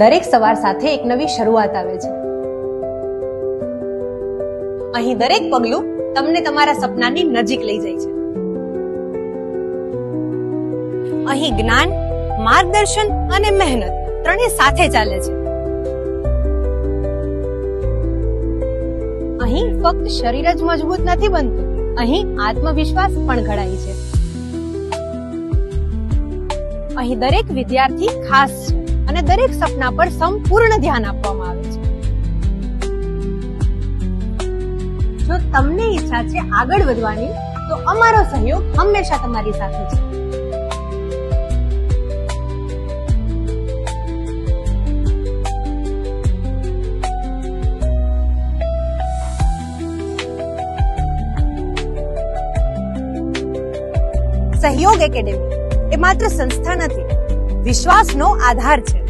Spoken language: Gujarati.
દરેક સવાર સાથે એક નવી શરૂઆત આવે છે. અહીં દરેક પગલું તમને તમારા સપનાની નજીક લઈ જાય છે. અહીં જ્ઞાન, માર્ગદર્શન અને મહેનત ત્રણે સાથે ચાલે છે. અહીં ફક્ત શરીર જ મજબૂત નથી બનતું, અહીં આત્મવિશ્વાસ પણ ઘડાય છે. અહીં દરેક વિદ્યાર્થી ખાસ છે. અને દરેક સપના પર સંપૂર્ણ ધ્યાન આપવામાં આવે છે. જો તમને ઈચ્છા છે આગળ વધવાની, તો અમારો સહયોગ હંમેશા તમારી સાથે છે. સહયોગ એકેડેમી એ માત્ર સંસ્થા નથી વિશ્વાસનો આધાર છે.